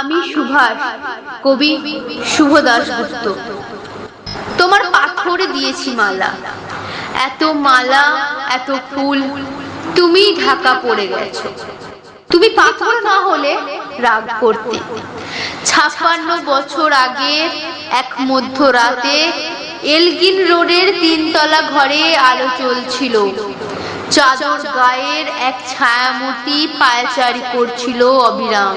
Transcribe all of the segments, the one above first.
আমি সুভাষ, কবি শুভ দাশগুপ্ত তোমার পাথরে দিয়েছি মালা। এত মালা, এত ফুল, তুমি ঢাকা পড়ে গেছো। তুমি পাথর না হলে রাগ করতে। ছাপ্পান্ন বছর আগে এক মধ্যরাতে এলগিন রোডের তিনতলা ঘরে আলো চলছিল। চাদর গায়ের এক ছায়ামূর্তি পায়চারি করছিল অবিরাম।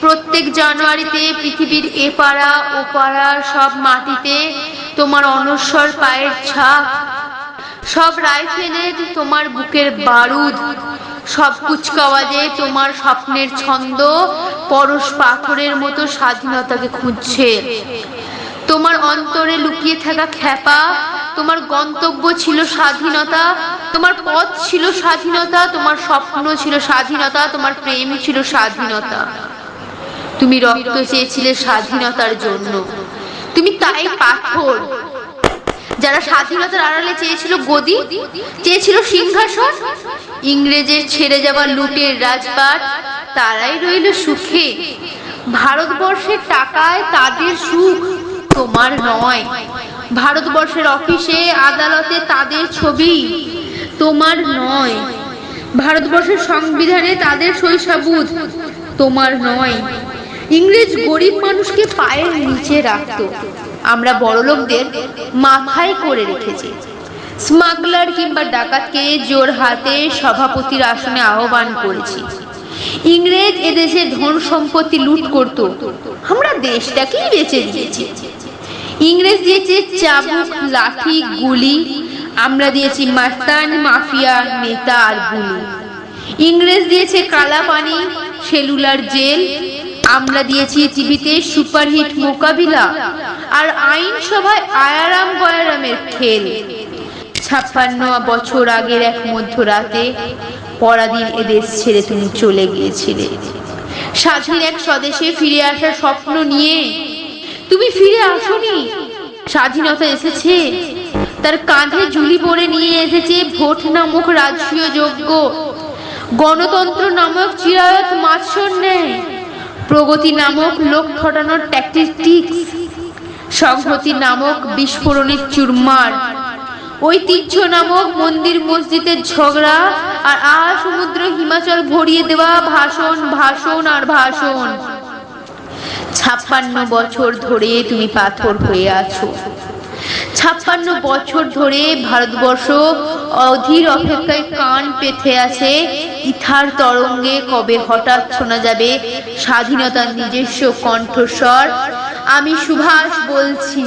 প্রত্যেক জানুয়ারিতে পৃথিবীর এপাড়া ওপাড়া সব মাটিতে তোমার অনস্বর পায়ের ছাপ। সব রাইফেলের তোমার বুকের বারুদ। সব কুচকাওয়াজে তোমার স্বপ্নের ছন্দ। পরশ পাথরের মতো স্বাধীনতাকে খুঁজছে। তোমার অন্তরে লুকিয়ে থাকা খ্যাপা তোমার গন্তব্য ছিল স্বাধীনতা, তোমার পথ ছিল স্বাধীনতা, তোমার স্বপ্ন ছিল স্বাধীনতা, তোমার প্রেম ছিল স্বাধীনতা। তুমি রক্ত চেয়েছিলে স্বাধীনতার জন্য। তুমি তাই পাথর। যারা স্বাধীনতার আড়ালে চেয়েছিল গদি, চেয়েছিল সিংহাসন, ইংরেজের ছেড়ে যাওয়া লুটের রাজপাট, তারাই রইল সুখে। ভারতবর্ষের টাকায় তাদের সুখ তোমার নয়। ভারতবর্ষের অফিসে আদালতে তাদের ছবি, তোমার নয়। ভারতবর্ষের সংবিধানে তাদের শৈশাবুদ তোমার নয়। ইংরেজ গরিব মানুষকে পায়ের নিচে রাখত। আমরা বড়লোকদের মাথায় করে রেখেছি। স্মাগলার কিংবা ডাকাতকে জোর হাতে সভাপতির আসনে আহ্বান করেছি। ইংরেজ এদেশে ধন সম্পত্তি লুট করত। আমরা দেশটাকেই বেঁচে দিয়েছি। ইংরেজ দিয়েছে চাবুক, লাঠি, গুলি। আমরা দিয়েছি মাস্তান, মাফিয়া, নেতা আর গুলি। ইংরেজ দিয়েছে কালা পানি, সেলুলার জেল। আমরা দিয়েছি টিভিতে সুপারহিট মোকাবিলা আর আইনসভায় আয়ারাম গয়ারামের খেল। ছাপ্পান্ন বছর আগের এক মধ্যরাতে পরাধীন এদেশ ছেড়ে তুমি চলে গিয়েছিলে। স্বাধীন এক স্বদেশে ফিরে আসার স্বপ্ন নিয়ে তুমি ফিরে আসোনি। স্বাধীনতা এসেছে। তার কাঁধে ঝুলি পরে নিয়ে এসেছে ভোট নামক রাজকীয় যোগ্য গণতন্ত্র নামক চিরায়ত মাৎসর নেয় প্রগতি নামক লোক ঠটানোর ট্যাকটিক্স সংহতি নামক বিস্ফোরণের চুরমার। ঐতিহ্য নামক মন্দির মসজিদের ঝগড়া আর আ সমুদ্র হিমাচল ভরিয়ে দেওয়া ভাষণ ভাষণ আর ভাষণ। ছাপ্পান্ন বছর ধরে তুমি পাথর হয়ে আছো। ছাপ্পান্ন বছর ধরে ভারতবর্ষ অধীর অপেক্ষায় কান পেতে আছে ইথার তরঙ্গে কবে হঠাৎ শোনা যাবে স্বাধীনতার নিজস্ব কণ্ঠস্বর। আমি সুভাষ বলছি।